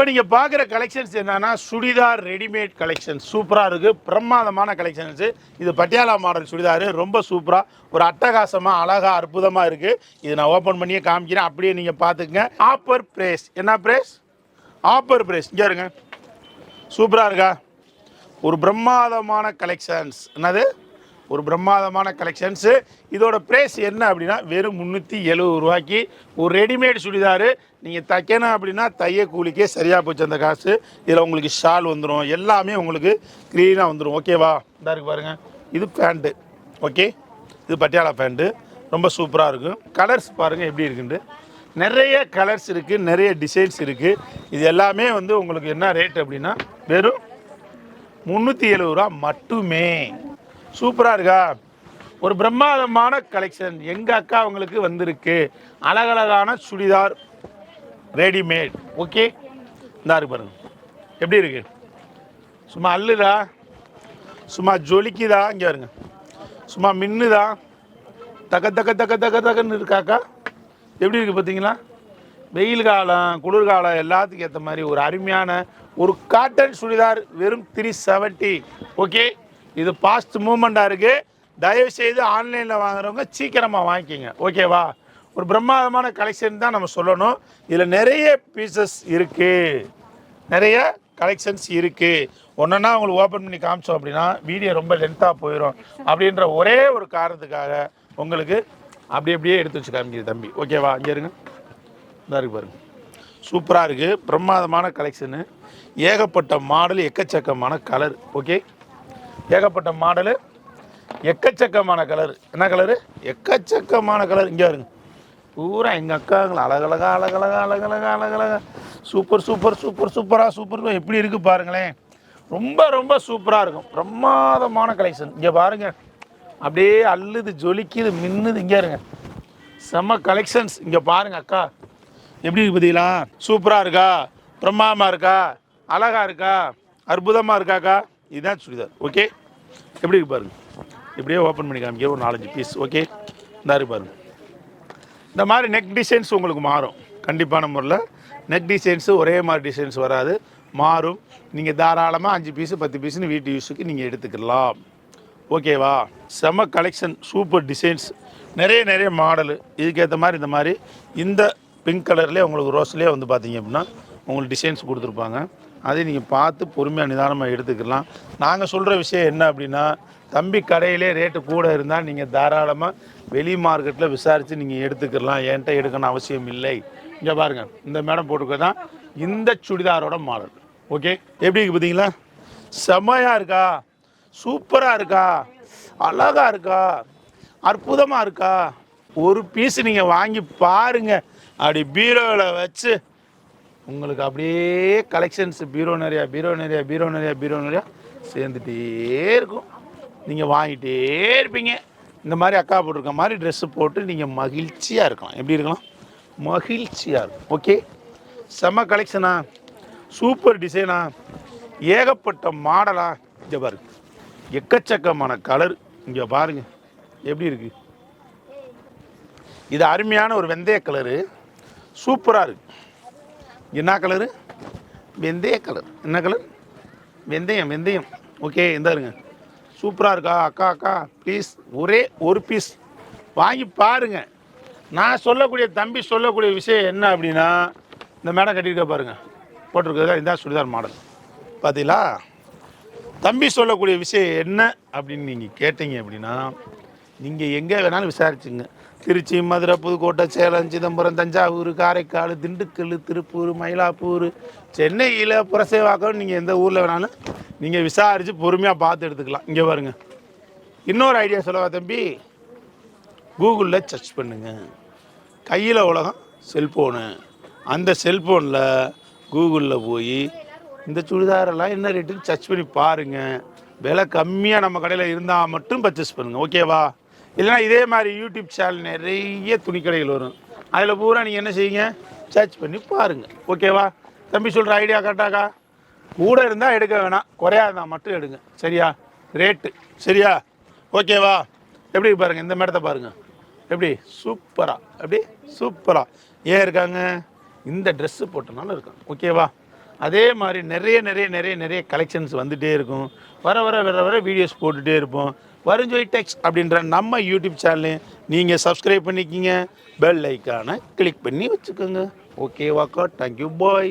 இப்போ நீங்கள் பார்க்குற கலெக்ஷன்ஸ் என்னென்னா சுடிதார் ரெடிமேட் கலெக்ஷன் சூப்பராக இருக்குது பிரமாதமான கலெக்ஷன்ஸு இது பட்டியாலா மாடல் சுடிதார். ரொம்ப சூப்பராக ஒரு அட்டகாசமாக அழகாக அற்புதமாக இருக்குது இது நான் ஓப்பன் பண்ணியே காமிக்கிறேன். அப்படியே நீங்கள் பார்த்துக்குங்க ஆப்பர் ப்ரைஸ் என்ன ப்ரைஸ் ஆப்பர் ப்ரைஸ் இங்கே இருங்க. சூப்பராக இருக்கா? ஒரு பிரம்மாதமான கலெக்ஷன்ஸ் என்னது? ஒரு பிரம்மாதமான கலெக்ஷன்ஸு இதோட ப்ரைஸ் என்ன அப்படின்னா வெறும் முந்நூற்றி எழுபது ரூபாய்க்கு ஒரு ரெடிமேட் சுடிதாரு. நீங்கள் தைக்கணும் அப்படின்னா தைய கூலிக்கே சரியாக போச்சு அந்த காசு. இதில் உங்களுக்கு ஷால் வந்துடும் எல்லாமே உங்களுக்கு க்ளீனாக வந்துடும் ஓகேவா இதாக இருக்குது பாருங்கள் இது பேண்ட்டு ஓகே இது பட்டியாலா பேண்ட்டு ரொம்ப சூப்பராக இருக்கும். கலர்ஸ் பாருங்கள் எப்படி இருக்குன்ட்டு. நிறைய கலர்ஸ் இருக்குது நிறைய டிசைன்ஸ் இருக்குது இது எல்லாமே வந்து உங்களுக்கு என்ன ரேட் அப்படின்னா வெறும் முந்நூற்றி எழுபது ரூபா மட்டுமே. சூப்பராக இருக்கா? ஒரு பிரம்மாதமான கலெக்ஷன் எங்கள் அக்கா அவங்களுக்கு வந்திருக்கு. அழகழகான சுடிதார் ரெடிமேட் ஓகே இந்தா இருக்கு பாருங்க. எப்படி இருக்கு? சும்மா அல்லுதா சும்மா ஜொலிக்குதா? இங்கே வருங்க சும்மா மின்னுதா? தக்க தக்க தக்க தக்க தக்கன்னு இருக்காக்கா எப்படி இருக்குது பார்த்தீங்களா வெயில் காலம் குளிர்காலம் எல்லாத்துக்கும் ஏற்ற மாதிரி ஒரு அருமையான ஒரு காட்டன் சுடிதார் வெறும் த்ரீ செவன்ட்டி ஓகே இது பாஸ்ட் மூமெண்ட்டாக இருக்குது தயவு செய்து ஆன்லைனில் வாங்குறவங்க சீக்கிரமாக வாங்கிக்கிங்க. ஓகேவா ஒரு பிரம்மாதமான கலெக்ஷன் தான் நம்ம சொல்லணும். இதில் நிறைய பீசஸ் இருக்குது நிறைய கலெக்ஷன்ஸ் இருக்குது ஒன்றுன்னா உங்களுக்கு ஓப்பன் பண்ணி காமிச்சோம் அப்படின்னா வீடியோ ரொம்ப லென்த்தாக போயிடும் அப்படின்ற ஒரே ஒரு காரணத்துக்காக உங்களுக்கு அப்படி அப்படியே எடுத்து வச்சு காமிக்கிது தம்பி. ஓகேவா இங்கே இருங்க. இதாக இருக்கு பாருங்க. சூப்பராக இருக்குது பிரம்மாதமான கலெக்ஷனு ஏகப்பட்ட மாடல் எக்கச்சக்கமான கலர் ஓகே ஏகப்பட்ட மாடலு எக்கச்சக்கமான கலர். என்ன கலரு? எக்கச்சக்கமான கலர். இங்கே வருங்க பூரா எங்கள் அக்காங்களை? அழகழகா அழகழகா அழகழகா அழகழகா. சூப்பர் சூப்பர் சூப்பர் சூப்பராக சூப்பர். எப்படி இருக்குது பாருங்களேன். ரொம்ப ரொம்ப சூப்பராக இருக்கும். பிரமாதமான கலெக்ஷன் இங்கே பாருங்கள் அப்படியே அள்ளுது ஜொலிக்குது மின்னுது. இங்கே இருங்க செம்ம கலெக்ஷன்ஸ் இங்கே பாருங்க அக்கா. எப்படி இருக்கு பார்த்தீங்களா சூப்பராக இருக்கா? பிரம்மாதமாக இருக்கா? அழகா இருக்கா? அற்புதமாக இருக்காக்கா இதுதான் சுடிதார் ஓகே எப்படி இருக்கு பாருங்க. இப்படியே ஓப்பன் பண்ணி காமிக்க ஒரு நாலஞ்சு பீஸ் ஓகே இந்த பாருங்க. இந்த மாதிரி நெக் டிசைன்ஸ் உங்களுக்கு மாறும். கண்டிப்பான முறையில் நெக் டிசைன்ஸு ஒரே மாதிரி டிசைன்ஸ் வராது. மாறும். நீங்கள் தாராளமாக அஞ்சு பீஸு பத்து பீஸுன்னு வீட்டு யூஸுக்கு நீங்கள் எடுத்துக்கலாம். ஓகேவா செம கலெக்ஷன் சூப்பர் டிசைன்ஸ் நிறைய நிறைய மாடலு இதுக்கேற்ற மாதிரி இந்த மாதிரி இந்த பிங்க் கலர்லேயே உங்களுக்கு ரோஸ்லேயே வந்து பார்த்தீங்க அப்படின்னா உங்களுக்கு டிசைன்ஸ் கொடுத்துருப்பாங்க. அதை நீங்கள் பார்த்து பொறுமையாக நிதானமாக எடுத்துக்கலாம். நாங்கள் சொல்கிற விஷயம் என்ன அப்படின்னா தம்பி கடையிலே ரேட்டு கூட இருந்தால் நீங்கள் தாராளமாக வெளி மார்க்கெட்டில் விசாரித்து நீங்கள் எடுத்துக்கலாம். என்கிட்ட எடுக்கணும் அவசியம் இல்லை. இங்கே பாருங்கள் இந்த மேடம் போட்டுக்க தான் இந்த சுடிதாரோட மாடல் ஓகே எப்படி இருக்குது பார்த்தீங்களா செம்மையாக இருக்கா? சூப்பராக இருக்கா? அழகாக இருக்கா? அற்புதமாக இருக்கா? ஒரு பீஸ் நீங்கள் வாங்கி பாருங்க. அப்படி பீரோவில் வச்சு உங்களுக்கு அப்படியே கலெக்ஷன்ஸ் பீரோ நிறையா பீரோ நிறையா பீரோ நிறையா பீரோ நிறையா சேர்ந்துட்டே இருக்கும். நீங்கள் வாங்கிட்டே இருப்பீங்க. இந்த மாதிரி அக்கா போட்டிருக்க மாதிரி ட்ரெஸ்ஸு போட்டு நீங்கள் மகிழ்ச்சியாக இருக்கலாம். எப்படி இருக்கலாம்? மகிழ்ச்சியாக இருக்கும். ஓகே செம கலெக்ஷனா சூப்பர் டிசைனா ஏகப்பட்ட மாடலா இங்கே பாருங்க. எக்கச்சக்கமான கலர் இங்கே பாருங்க. எப்படி இருக்கு? இது அருமையான ஒரு வெந்தய கலரு சூப்பராக இருக்குது என்ன கலரு வெந்தய கலர் என்ன கலர் வெந்தயம் வெந்தயம். ஓகே இந்த இருங்க சூப்பராக இருக்கா? அக்கா அக்கா ப்ளீஸ் ஒரே ஒரு பீஸ் வாங்கி பாருங்கள் நான் சொல்லக்கூடிய தம்பி சொல்லக்கூடிய விஷயம் என்ன அப்படின்னா இந்த மேடம் கட்டியிருக்க பாருங்கள் போட்டிருக்கிறதா? இதான் சுடிதார் மாடல் பார்த்தீங்களா தம்பி சொல்லக்கூடிய விஷயம் என்ன அப்படின்னு நீங்கள் கேட்டீங்க அப்படின்னா நீங்கள் எங்கே வேணாலும் விசாரிச்சுங்க. திருச்சி மதுரை புதுக்கோட்டை சேலம் சிதம்பரம் தஞ்சாவூர் காரைக்கால் திண்டுக்கல் திருப்பூர் மயிலாப்பூர் சென்னையில் புரசேவாக்கம் நீங்கள் எந்த ஊரில் வேணாலும் நீங்கள் விசாரித்து பொறுமையாக பார்த்து எடுத்துக்கலாம். இங்கே பாருங்கள் இன்னொரு ஐடியா சொல்லவா தம்பி? கூகுளில் சர்ச் பண்ணுங்க. கையில் உலகம் செல்ஃபோனு அந்த செல்ஃபோனில் கூகுளில் போய் இந்த சுடிதாரெல்லாம் என்ன ரேட்டுன்னு சர்ச் பண்ணி பாருங்கள் விலை கம்மியாக நம்ம கடையில் இருந்தால் மட்டும் பர்ச்சேஸ் பண்ணுங்கள் ஓகேவா இல்லைனா இதே மாதிரி யூடியூப் சேனல் நிறைய துணிக்கடைகள் வரும். அதில் பூரா நீங்கள் என்ன செய்யுங்க சர்ச் பண்ணி பாருங்கள் ஓகேவா தம்பி சொல்கிற ஐடியா கரெக்டாக்கா கூட இருந்தால் எடுக்க வேணாம். குறையா இருந்தால் மட்டும் எடுங்க. சரியா? ரேட்டு சரியா? ஓகேவா எப்படி பாருங்கள் இந்த மேடத்தை பாருங்கள் எப்படி? சூப்பராக எப்படி? சூப்பராக ஏன் இருக்காங்க? இந்த ட்ரெஸ்ஸு போட்டனால இருக்காங்க. ஓகேவா அதே மாதிரி நிறைய நிறைய நிறைய நிறைய கலெக்ஷன்ஸ் வந்துகிட்டே இருக்கும். வர வர வர வர வீடியோஸ் போட்டுகிட்டே இருப்போம். வருஞ்சொலி டெக்ஸ் அப்படின்ற நம்ம யூடியூப் சேனலையும் நீங்கள் சப்ஸ்கிரைப் பண்ணிக்கிங்க. பெல் ஐக்கானை கிளிக் பண்ணி வச்சுக்கோங்க. ஓகே வாக்கா தேங்க்யூ பாய்